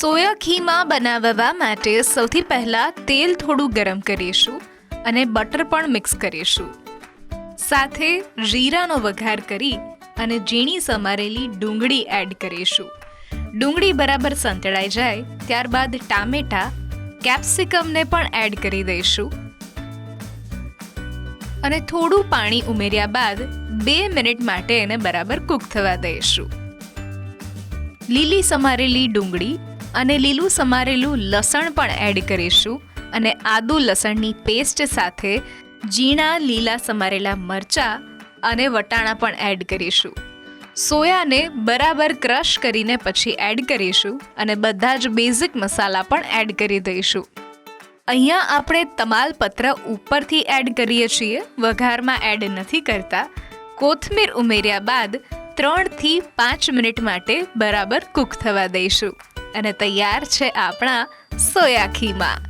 Soya ઘીમાં બનાવવા માટે સૌથી પહેલાં તેલ થોડું ગરમ કરીશું અને બટર પણ મિક્સ કરીશું. સાથે જીરાનો વઘાર કરી અને ઝીણી સમારેલી ડુંગળી એડ કરીશું. ડુંગળી બરાબર સંતળાઈ જાય ત્યારબાદ ટામેટા, કેપ્સિકમને પણ એડ કરી દઈશું. અને થોડું પાણી ઉમેર્યા બાદ બે મિનિટ માટે એને બરાબર કૂક થવા દઈશું. લીલી સમારેલી ડુંગળી અને લીલું સમારેલું લસણ પણ એડ કરીશું. અને આદુ લસણની પેસ્ટ સાથે ઝીણા લીલા સમારેલા મરચાં અને વટાણા પણ એડ કરીશું. સોયાને બરાબર ક્રશ કરીને પછી એડ કરીશું અને બધા જ બેઝિક મસાલા પણ એડ કરી દઈશું. અહીંયા આપણે તમાલપત્ર ઉપરથી એડ કરીએ છીએ, વઘારમાં એડ નથી કરતા. કોથમીર ઉમેર્યા બાદ ત્રણથી પાંચ મિનિટ માટે બરાબર કૂક થવા દઈશું. અને તૈયાર છે આપણા સોયા ખીમા.